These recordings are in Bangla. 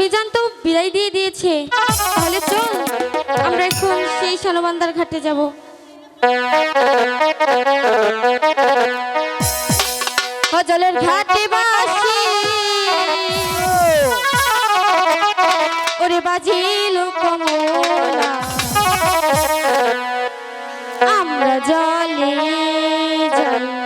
মিজান তো বিদায় দিয়ে দিয়েছে। তাহলে চল, আমরা এখন সেই সানবান্দার ঘাটে যাব। জলের ঘাটে বাসি ওরে বাজি লোকমোলা আমরা জলে যাই।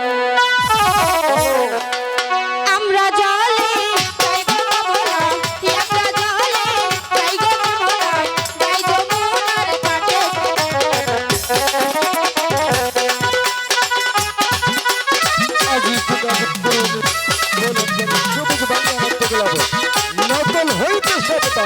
সবুজ বাংলা মারতে গেলাম নকল হইতে সবটা